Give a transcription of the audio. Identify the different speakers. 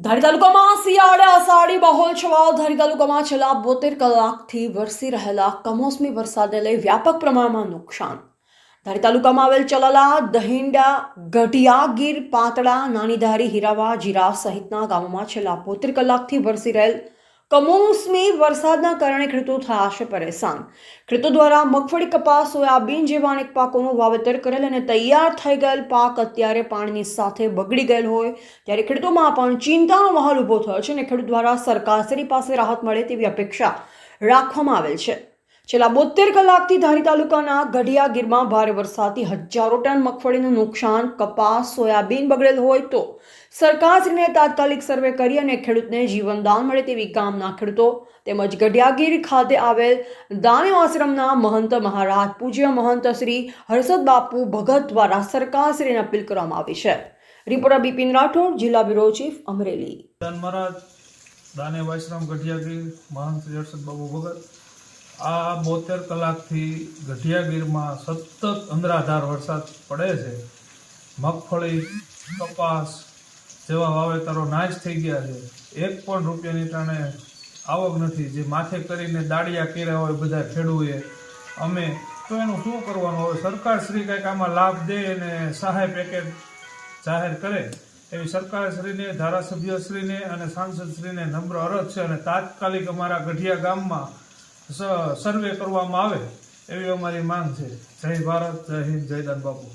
Speaker 1: ધારી તાલુકામાં શિયાળે અષાઢી માહોલ છવાઓ ધારી તાલુકામાં છેલ્લા બોતેર કલાકથી વરસી રહેલા કમોસમી વરસાદને લઈ વ્યાપક પ્રમાણમાં નુકસાન. ધારી તાલુકામાં આવેલ ચલાલા, દહિંડા, ગઢિયા, ગીર, પાતળા, નાનીધારી, હીરાવા, જીરા સહિતના ગામોમાં છેલ્લા બોતેર કલાકથી વરસી રહેલ કમોસમી વરસાદના કારણે ખેડૂતો થયા છે પરેશાન. ખેડૂતો દ્વારા મગફળી, કપાસ, સોયાબીન જેવા અનેક પાકોનું વાવેતર કરેલ અને તૈયાર થઈ ગયેલ પાક અત્યારે પાણીની સાથે બગડી ગયેલ હોય ત્યારે ખેડૂતોમાં પણ ચિંતાનો માહોલ ઊભો થયો છે અને ખેડૂત દ્વારા સરકારશ્રી પાસે રાહત મળે તેવી અપેક્ષા રાખવામાં આવેલ છે. છેલ્લા બોતેર કલાકથી ધારી તાલુકાના ગઢિયા ગીરમાં ભારે વરસાદથી હજારો ટન મગફળીનું નુકસાન, કપાસ, સોયાબીન બગડેલ હોય તો સરકારશ્રીને તાત્કાલિક સર્વે કરી અને ખેડૂતને જીવનદાન મળે તેવી કામના ખેડૂતો તેમજ ગઢિયાગીર ખાતે આવેલ દાનેવ આશ્રમના મહંત મહારાજ પૂજ્ય મહંત શ્રી હર્ષદ બાપુ ભગત દ્વારા સરકારશ્રીને અપીલ કરવામાં આવી છે. રિપોર્ટર બિપિન રાઠોડ, જિલ્લા બ્યુરો ચીફ અમરેલી.
Speaker 2: દાનેવ આશ્રમ ગઢિયાગીર મહંત હર્ષદ બાબુ ભગત આ બોતેર કલાકથી ગઢિયાગીરમાં સતત અંધરાધાર વરસાદ પડે છે. મગફળી, કપાસ જેવા વાવેતરો નાશ થઈ ગયા છે. એક પણ રૂપિયાની ટાણે આવક નથી. જે માથે કરીને દાડિયા કર્યા હોય બધા ખેડૂએ. અમે તો એનું શું કરવાનું? હવે સરકાર શ્રી કંઈક આમાં લાભ દે અને સહાય પેકેજ જાહેર કરે. એવી સરકારશ્રીને, ધારાસભ્યશ્રીને અને સાંસદશ્રીને નમ્ર અરજ છે અને તાત્કાલિક અમારા ગઢિયા ગામમાં સર્વે કરવામાં આવે એવી અમારી માંગ છે. જય ભારત જય હિન્દ જય દાન બાપુ.